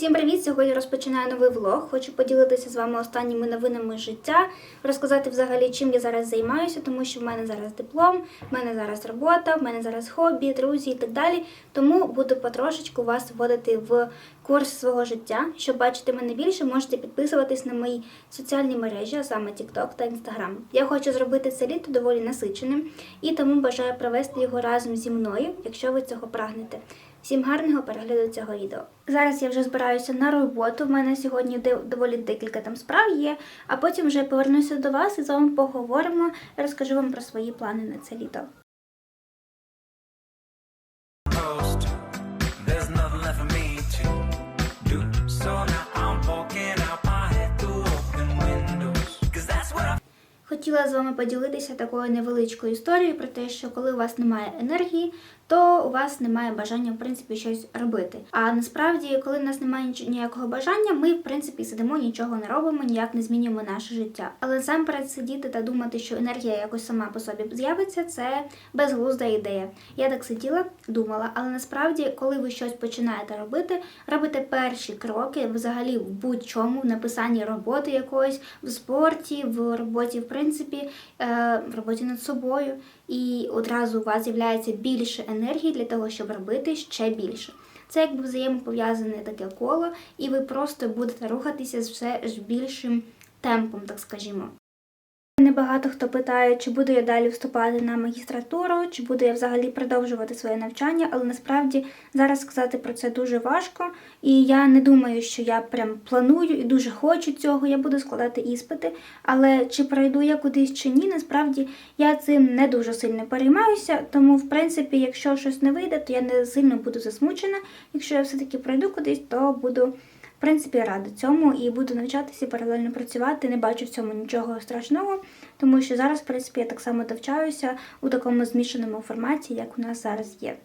Усім привіт! Сьогодні розпочинаю новий влог. Хочу поділитися з вами останніми новинами життя, розказати взагалі, чим я зараз займаюся, тому що в мене зараз диплом, в мене зараз робота, в мене зараз хобі, друзі і так далі. Тому буду потрошечку вас вводити в курс свого життя. Щоб бачити мене більше, можете підписуватись на мої соціальні мережі, а саме TikTok та Instagram. Я хочу зробити це літо доволі насиченим і тому бажаю провести його разом зі мною, якщо ви цього прагнете. Всім гарного перегляду цього відео. Зараз я вже збираюся на роботу. У мене сьогодні доволі декілька там справ є, а потім вже повернуся до вас і з вами поговоримо. Розкажу вам про свої плани на це літо. Хотіла з вами поділитися такою невеличкою історією про те, що коли у вас немає енергії, то у вас немає бажання в принципі щось робити. А насправді, коли в нас немає ніякого бажання, ми в принципі сидимо, нічого не робимо, ніяк не змінюємо наше життя. Але насамперед сидіти та думати, що енергія якось сама по собі з'явиться, це безглузда ідея. Я так сиділа, думала, але насправді, коли ви щось починаєте робити, робите перші кроки взагалі в будь-чому, в написанні роботи якоїсь, в спорті, в роботі, в принципі, е, в роботі над собою, і одразу у вас з'являється більше енергії для того, щоб робити ще більше. Це якби взаємопов'язане таке коло, і ви просто будете рухатися з все ж більшим темпом, так скажімо. Небагато хто питає, чи буду я далі вступати на магістратуру, чи буду я взагалі продовжувати своє навчання, але насправді зараз сказати про це дуже важко. І я не думаю, що я прям планую і дуже хочу цього. Я буду складати іспити. Але чи пройду я кудись чи ні, насправді я цим не дуже сильно переймаюся. Тому, в принципі, якщо щось не вийде, то я не сильно буду засмучена. Якщо я все-таки пройду кудись, то буду принципі, рада цьому і буду навчатися і паралельно працювати. Не бачу в цьому нічого страшного, тому що зараз, в принципі, я так само навчаюся у такому змішаному форматі, як у нас зараз є.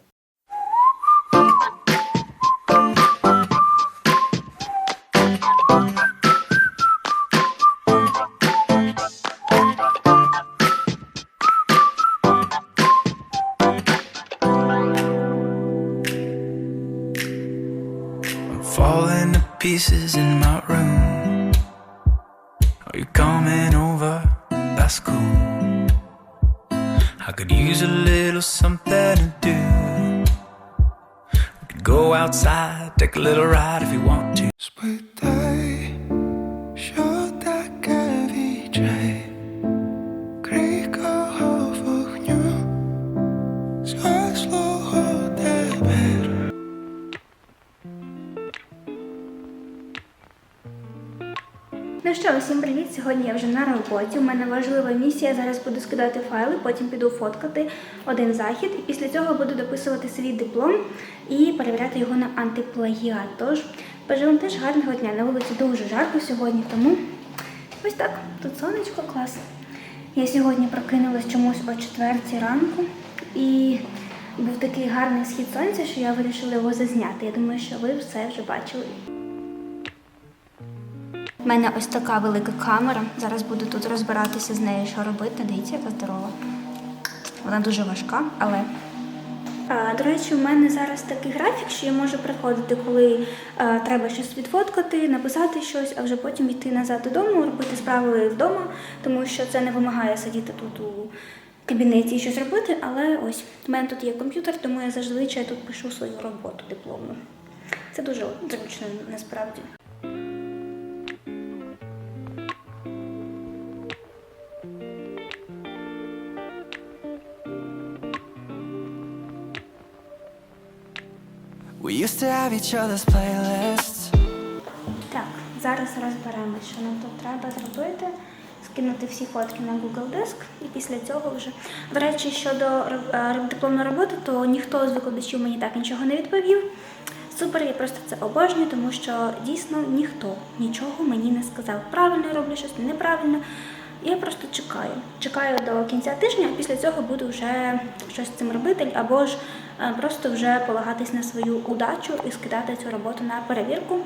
Are coming over? That's cool. I could use a little something to do. We could go outside, take a little ride if you want to. Ну що, усім привіт! Сьогодні я вже на роботі. У мене важлива місія. Зараз буду скидати файли, потім піду фоткати один захід, і після цього буду дописувати свій диплом і перевіряти його на антиплагіат. Тож бажаю вам теж гарного дня. На вулиці дуже жарко сьогодні, тому ось так. Тут сонечко клас. Я сьогодні прокинулась чомусь о четвертій ранку і був такий гарний схід сонця, що я вирішила його зазняти. Я думаю, що ви все вже бачили. У мене ось така велика камера. Зараз буду тут розбиратися з нею, що робити. Дивіться, яка здорова. Вона дуже важка, але. А, до речі, у мене зараз такий графік, що я можу приходити, коли а, треба щось відфоткати, написати щось, а вже потім йти назад додому, робити справи вдома, тому що це не вимагає сидіти тут у кабінеті і щось робити. Але ось у мене тут є комп'ютер, тому я зазвичай тут пишу свою роботу дипломну. Це дуже зручно насправді. Used to have each. Так, зараз розберемося, що нам тут треба зробити. Скинути всі фотки на Google Диск і після цього вже. До речі, щодо е, дипломної роботи, то ніхто з викладачів мені так нічого не відповів. Супер, я просто це обожнюю, тому що дійсно ніхто нічого мені не сказав. Правильно я роблю щось неправильно. Я просто чекаю. Чекаю до кінця тижня, а після цього буду вже щось з цим робити, або ж просто вже полагатись на свою удачу і скидати цю роботу на перевірку,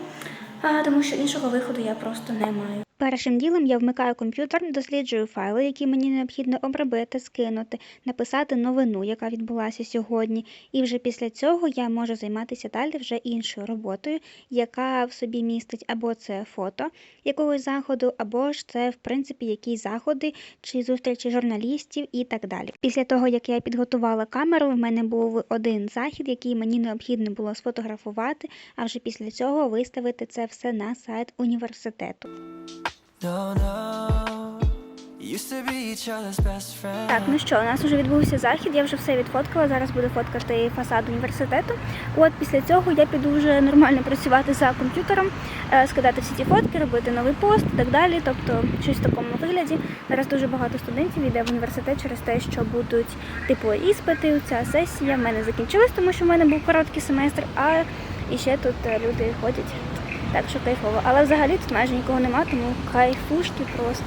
е, тому що іншого виходу я просто не маю. Першим ділом я вмикаю комп'ютер, досліджую файли, які мені необхідно обробити, скинути, написати новину, яка відбулася сьогодні. І вже після цього я можу займатися далі вже іншою роботою, яка в собі містить або це фото якогось заходу, або ж це в принципі якісь заходи чи зустрічі журналістів і так далі. Після того, як я підготувала камеру, в мене був один захід, який мені необхідно було сфотографувати, а вже після цього виставити це все на сайт університету. Так, ну що, у нас вже відбувся захід, я вже все відфоткала. Зараз буду фоткати фасад університету. От після цього я піду вже нормально працювати за комп'ютером, е, скидати всі ті фотки, робити новий пост і так далі. Тобто щось в такому вигляді. Зараз дуже багато студентів йде в університет через те, що будуть типу іспити. Ця сесія в мене закінчилась, тому що в мене був короткий семестр, а і ще тут е, люди ходять. Так що кайфово. Але взагалі тут майже нікого нема, тому кайфушки просто.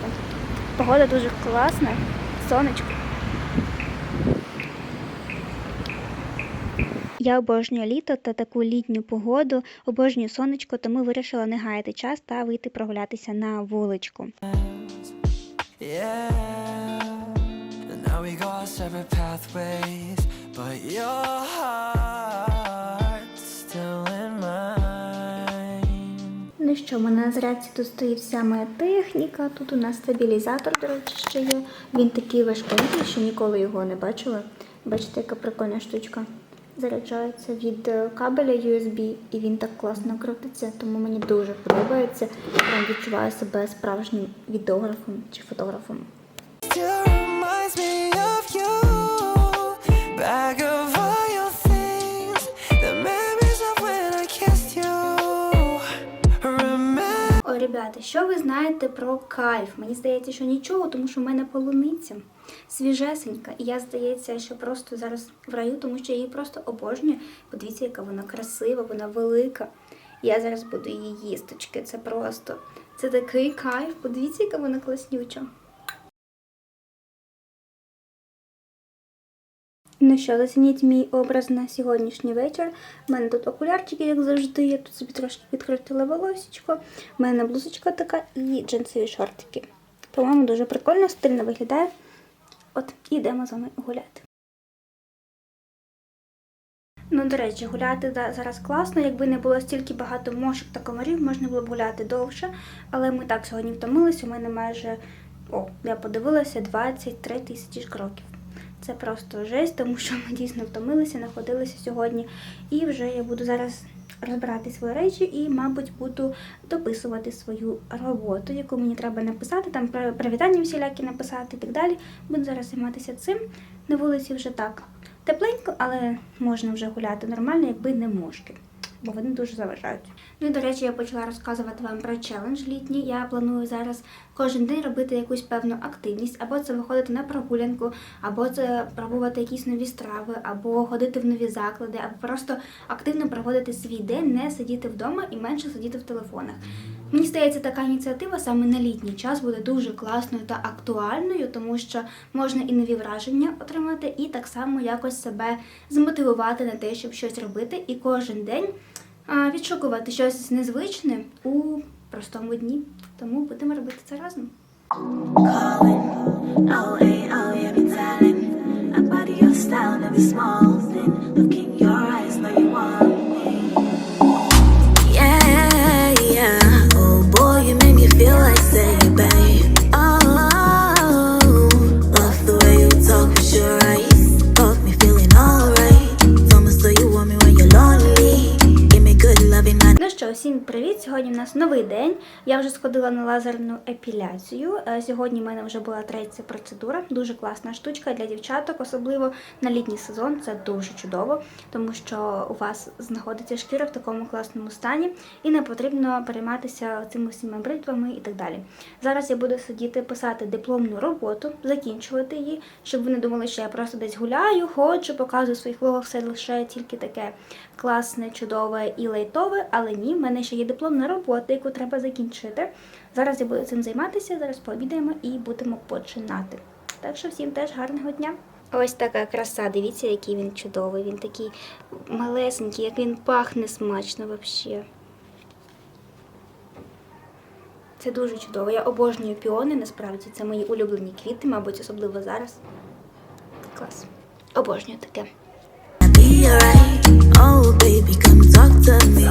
Погода дуже класна, сонечко. Я обожнюю літо та таку літню погоду, обожнюю сонечко, тому вирішила не гаяти час та вийти прогулятися на вуличку. Yeah. Ну що, в мене на зарядці тут стоїть вся моя техніка. Тут у нас стабілізатор, до речі, ще є. Він такий важкенький, що ніколи його не бачила. Бачите, яка прикольна штучка. Заряджається від е, кабеля USB, і він так класно крутиться, тому мені дуже подобається. Прям відчуваю себе справжнім відеографом чи фотографом. Ребята, що ви знаєте про кайф? Мені здається, що нічого, тому що в мене полуниця свіжесенька. І я здається, що просто зараз в раю, тому що я її просто обожнюю. Подивіться, яка вона красива, вона велика. Я зараз буду її їсточки. Це просто це такий кайф. Подивіться, яка вона класнюча. Ну що, зацініть мій образ на сьогоднішній вечір. У мене тут окулярчики, як завжди. Я тут собі трошки підкрутила волосечко. У мене блузочка така і джинсові шортики. По-моєму, дуже прикольно, стильно виглядає. От, ідемо з вами гуляти. Ну, до речі, гуляти да, зараз класно. Якби не було стільки багато мошок та комарів, можна було б гуляти довше. Але ми так сьогодні втомилися. У мене майже, о, я подивилася, 23 тисячі кроків. Це просто жесть, тому що ми дійсно втомилися, находилися сьогодні. І вже я буду зараз розбирати свої речі і, мабуть, буду дописувати свою роботу, яку мені треба написати, там при- привітання всілякі написати і так далі. Буду зараз займатися цим. На вулиці вже так тепленько, але можна вже гуляти нормально, якби не мошки. Бо вони дуже заважають. Ну і до речі, я почала розказувати вам про челендж літній. Я планую зараз кожен день робити якусь певну активність, або це виходити на прогулянку, або це пробувати якісь нові страви, або ходити в нові заклади, або просто активно проводити свій день, не сидіти вдома і менше сидіти в телефонах. Мені здається, така ініціатива саме на літній час буде дуже класною та актуальною, тому що можна і нові враження отримати, і так само якось себе змотивувати на те, щоб щось робити, і кожен день а, відшукувати щось незвичне у простому дні. Тому будемо робити це разом. calling. Всім привіт! Сьогодні у нас новий день. Я вже сходила на лазерну епіляцію. Е, Сьогодні в мене вже була третя процедура. Дуже класна штучка для дівчаток, особливо на літній сезон. Це дуже чудово, тому що у вас знаходиться шкіра в такому класному стані і не потрібно перейматися цими всіма бритвами і так далі. Зараз я буду сидіти писати дипломну роботу, закінчувати її, щоб ви не думали, що я просто десь гуляю, ходжу, показую своїх влогах все лише тільки таке класне, чудове і лайтове, але ні, в мене ще є дипломна робота, яку треба закінчити. Зараз я буду цим займатися, зараз пообідаємо і будемо починати. Так що всім теж гарного дня. Ось така краса, дивіться, який він чудовий. Він такий малесенький, як він пахне смачно взагалі. Це дуже чудово. Я обожнюю піони, насправді це мої улюблені квіти, мабуть, особливо зараз. Клас. Обожнюю таке. Oh, baby, come talk to me.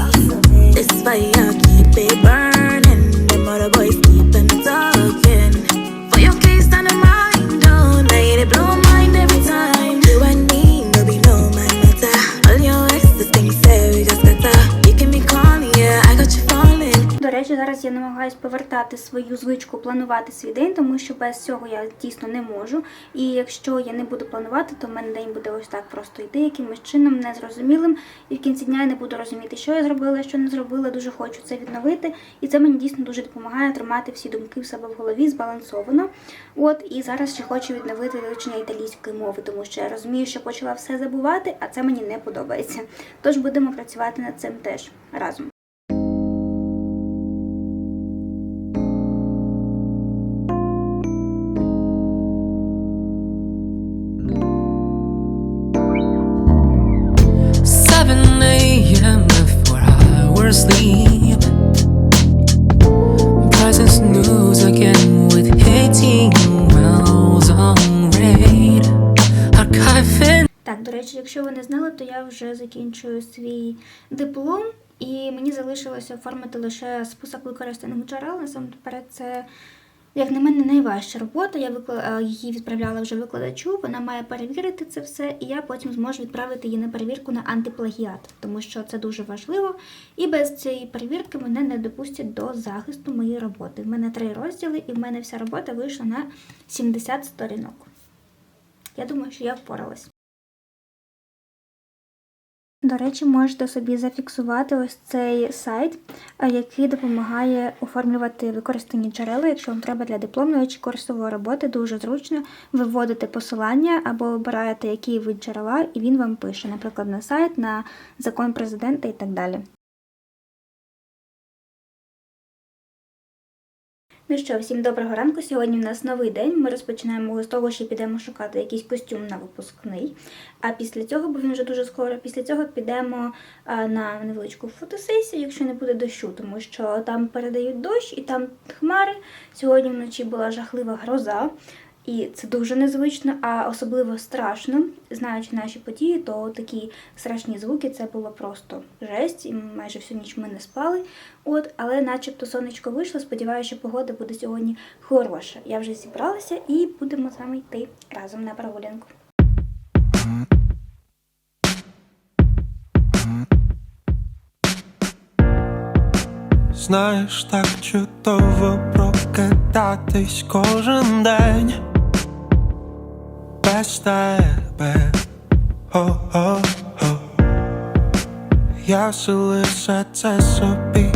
This fire, keep it burning. Them other boys keep on talking. Речі, зараз я намагаюсь повертати свою звичку планувати свій день, тому що без цього я дійсно не можу. І якщо я не буду планувати, то в мене день буде ось так просто йти якимось чином незрозумілим. І в кінці дня я не буду розуміти, що я зробила, що не зробила. Дуже хочу це відновити. І це мені дійсно дуже допомагає тримати всі думки в себе в голові збалансовано. От і зараз ще хочу відновити вивчення італійської мови, тому що я розумію, що почала все забувати, а це мені не подобається. Тож будемо працювати над цим теж разом. Якщо ви не знали, то я вже закінчую свій диплом, і мені залишилося оформити лише список використаних джерел. Насамперед, це, як на мене, найважча робота. Я е, її відправляла вже викладачу. Вона має перевірити це все, і я потім зможу відправити її на перевірку на антиплагіат, тому що це дуже важливо. І без цієї перевірки мене не допустять до захисту моєї роботи. В мене три розділи, і в мене вся робота вийшла на 70 сторінок. Я думаю, що я впоралась. До речі, можете собі зафіксувати ось цей сайт, е, який допомагає оформлювати використані джерела, якщо вам треба для дипломної чи курсової роботи. Дуже зручно виводите посилання або обираєте, який вид джерела, і він вам пише, наприклад, на сайт, на закон президента і так далі. Ну що, всім доброго ранку. Сьогодні в нас новий день. Ми розпочинаємо з того, що підемо шукати якийсь костюм на випускний. А після цього, бо він вже дуже скоро, після цього підемо на невеличку фотосесію, якщо не буде дощу, тому що там передають дощ і там хмари. Сьогодні вночі була жахлива гроза. І це дуже незвично, а особливо страшно. Знаючи наші події, то такі страшні звуки це було просто жесть, і майже всю ніч ми не спали. От, але начебто сонечко вийшло. Сподіваюся, що погода буде сьогодні хороша. Я вже зібралася і будемо з вами йти разом на прогулянку. Знаєш, так чудово прокидатись кожен день без тебе. О-о-о Я все лише це собі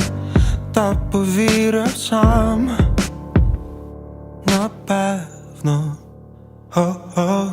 та повірив сам. Напевно. О-о-о